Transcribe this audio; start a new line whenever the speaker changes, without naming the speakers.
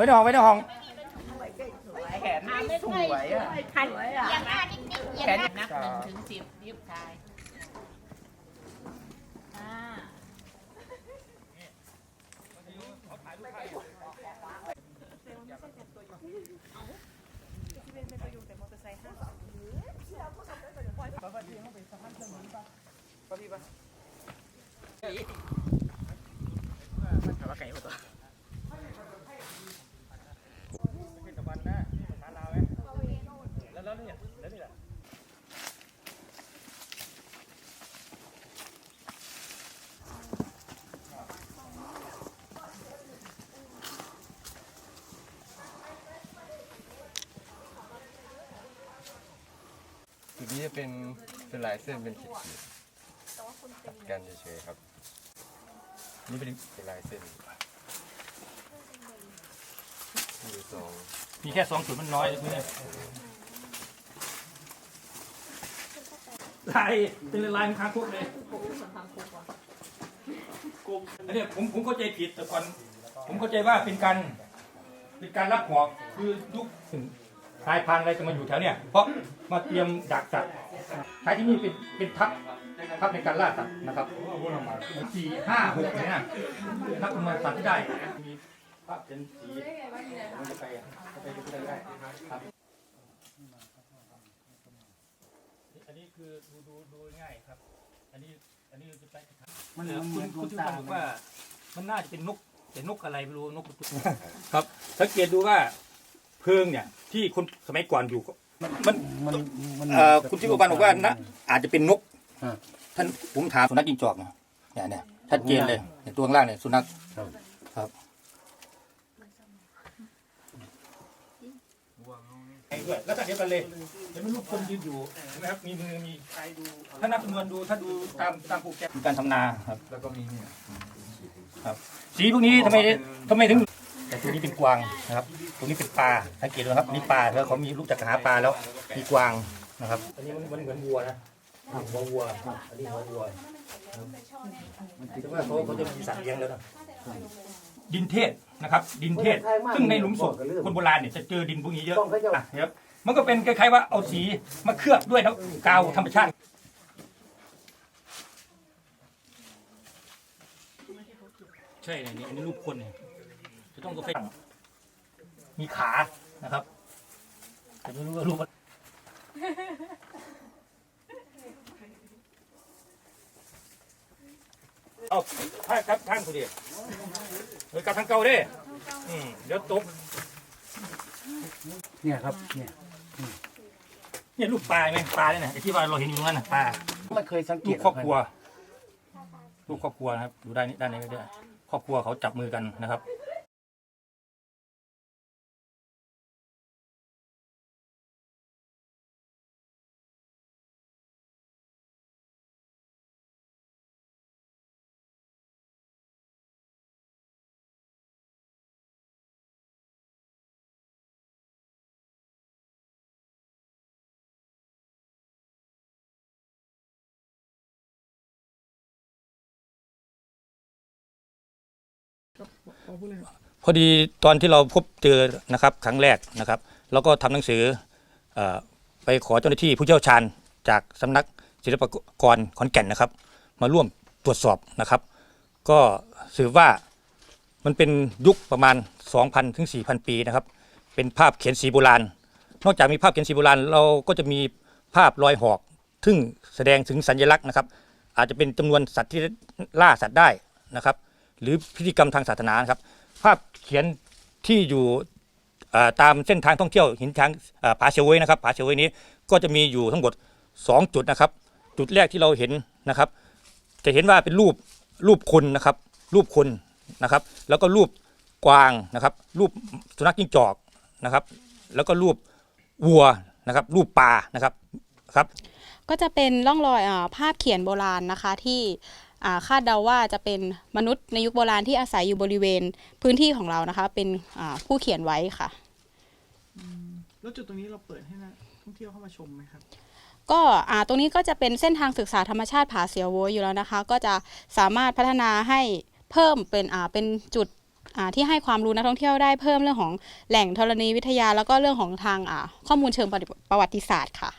ว้ในห้องไว้ในห้อง
แขนไม่สวยอะ
หันเอียงหน้านิดๆเอียงหน้า
นับหนึ่งถึงสิบยิบชาย
อ่า
ว่าไก่หมดตัว
จุด นี้จะเป็นเป็นลายเส้นเป็นขีดๆตัดกันเฉยๆครับ นี่เป็นเป็นลายเส้นมีสอง
มีแค่สองจุดมันน้อยเลยลายเป็นลายมันค้างคุกเลยกบอันเนี้ยผมผมเข้าใจผิดแต่ก่อนผมเข้าใจว่าเป็นการเป็นการรับหอกคือยุค สายพันธุ์อะไรจะมาอยู่แถวเนี้ยเพราะมาเตรียมดักสัตว์ท้ายที่นี่เป็นเป็นทัพทัพในการล่าสัตว์นะครับสี่ห้าหกเนี่ยนะนับจำนวนสัตว์ที่ได้มีภาพเป็นสีมันจะไปจะไปดูได้ได้ครับอันนี้คือดูดูดูง่ายครับ อันนี้อันนี้จะไป
มัน
เออ
เห
คุ
มื
ณ
อน
คุณ
ดวง
ที่
ตา
บอกว่า มันน่าจะเป็นนกแต่นกอะไรไม่รู้นกครับสังเกตดูว่า เพิงเนี่ย ที่คนสมัยก่อนอยู่มันมัน
มันมัน
เอ่อคุณที่บอกบอกว่านะอาจจะเป็นนก
ฮะ
ท่านผมถามสุนัขจิ้งจอกเนี่ยเนี่ยเนี่ยชัดเจนเลยในตัวข้างล่างเนี่ยสุนัข
ครับ
ครับด้วยแล้วก็เดียวกันเลยเห็นไหมลูกคนยืนอยู่เห็นไหมครับมีมือมีถ้านับจำนวนดูถ้าดูตามตามโปรแกรมมีการทำนาครับ
แล้วก็มีเนี่ย
สีพวกนี้ทำไมทำไมถึง แต่ตัวนี้เป็นกวางนะครับตัวนี้เป็นปลาสังเกตดูนะครับอันนี่ปลาแล้วเขามีลูกจากหาปลาแล้วมีกวางนะครับอันนี้มันมันเหมือนวัวนะหัววัวอันนี้หัววัวถือว่าเขาเขาจะมีสัตว์เลี้ยงแล้วนะดินเทศนะครับ ดินเทศ ซึ่งในหลุมศพคนโบราณเนี่ยจะเจอดินพวกนี้เยอะอะนะครับมันก็เป็นคล้ายๆว่าเอาสีมาเคลือบด้วยน้ำกาวธรรมชาติใช่เนี่ยอันนี้รูปคนเนี่ย จะต้องก็เป็นมีขานะครับแต่ไม่รู้ว่ารูปอะไรเอาท่านครับท่านคุณดิเฮ้ยกลับทางเก่าเด้อืมเดี๋ยวตก
เนี่ยครับ เนี่ย
เนี่ยรูปปลาไหมปลาเนี่ยนะไอ้ที่ว่าเราเห็นอยู่ตรงนั้นน่ะปลา
มันเคยสังเก
ลู
ต
กครอบครัว ลูกครอบครัวนะครับ ดูด้านนี้ด้านนี้ก็ได้ครอบครัวเขาจับมือกันนะครับ พอดีตอนที่เราพบเจอนะครับครั้งแรกนะครับเราก็ทำหนังสืออไปขอเจ้าหน้าที่ผู้เชี่ยวชาญ จากสำนักศิลปากรขอนแก่นนะครับ มาร่วมตรวจสอบนะครับ ก็สืบว่ามันเป็นยุคประมาณ 2,000ถึง4,000 ปีนะครับ เป็นภาพเขียนสีโบราณ นอกจากมีภาพเขียนสีโบราณ เราก็จะมีภาพรอยหอก ซึ่งแสดงถึงสัญลักษณ์นะครับ อาจจะเป็นจำนวนสัตว์ที่ล่าสัตว์ได้นะครับ หรือพิธีกรรมทางศาสนานะครับ ภาพเขียนที่อยู่ตามเส้นทางท่องเที่ยวหินช้างผาเฉวยนะครับผาเฉวยนี้ก็จะมีอยู่ทั้งหมด 2 จุดนะครับ จุดแรกที่เราเห็นนะครับ จะเห็นว่าเป็นรูปรูปคนนะครับ รูปคนนะครับ แล้วก็รูปกวางนะครับ รูปสุนัขจิ้งจอกนะครับ แล้วก็รูปวัวนะครับ รูปปลานะครับครับ
ก็จะเป็นร่องรอยอภาพเขียนโบราณนะคะที่ คาดเดาว่าจะเป็นมนุษย์ในยุคโบราณที่อาศัยอยู่บริเวณพื้นที่ของเรานะคะ เป็นอ่าผู้เขียนไว้ค่ะ
แล้วจุดตรงนี้เราเปิดให้นักท่องเที่ยวเข้ามาชมไหมครับ
ก็อ่าตรงนี้ก็จะเป็นเส้นทางศึกษาธรรมชาติผาเสียวโวยอยู่แล้วนะคะ ก็จะสามารถพัฒนาให้เพิ่มเป็นอ่าเป็นจุดอ่าที่ให้ความรู้นักท่องเที่ยวได้เพิ่มเรื่องของแหล่งธรณีวิทยา แล้วก็เรื่องของทางอ่าข้อมูลเชิงประวัติศาสตร์ค่ะ